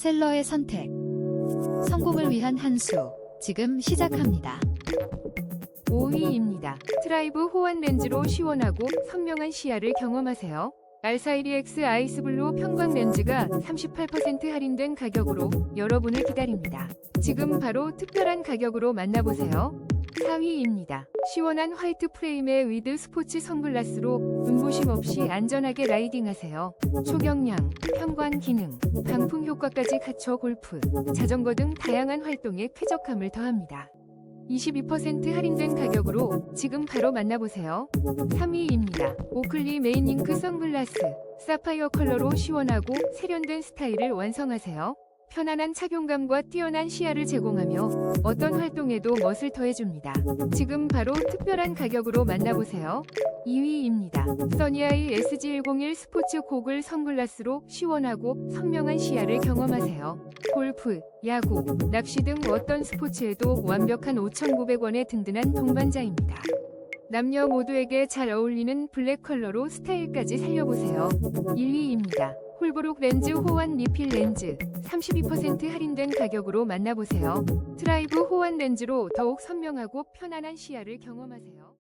셀러의 선택. 성공을 위한 한 수. 지금 시작합니다. 5위입니다. 트라이브 호환 렌즈로 시원하고 선명한 시야를 경험하세요. 알사이리엑스 아이스블루 편광 렌즈가 38% 할인된 가격으로 여러분을 기다립니다. 지금 바로 특별한 가격으로 만나보세요. 4위입니다. 시원한 화이트 프레임의 위드 스포츠 선글라스로 눈부심 없이 안전하게 라이딩하세요. 초경량, 편관 기능, 방풍 효과까지 갖춰 골프, 자전거 등 다양한 활동에 쾌적함을 더합니다. 22% 할인된 가격으로 지금 바로 만나보세요. 3위입니다. 오클리 메인 잉크 선글라스. 사파이어 컬러로 시원하고 세련된 스타일을 완성하세요. 편안한 착용감과 뛰어난 시야를 제공하며 어떤 활동에도 멋을 더해줍니다. 지금 바로 특별한 가격으로 만나보세요. 2위입니다. 써니아이 SG101 스포츠 고글 선글라스로 시원하고 선명한 시야를 경험하세요. 골프, 야구, 낚시 등 어떤 스포츠에도 완벽한 5,900원의 든든한 동반자입니다. 남녀 모두에게 잘 어울리는 블랙 컬러로 스타일까지 살려보세요. 1위입니다. 홀브룩 렌즈 호환 리필 렌즈 32% 할인된 가격으로 만나보세요. 트라이브 호환 렌즈로 더욱 선명하고 편안한 시야를 경험하세요.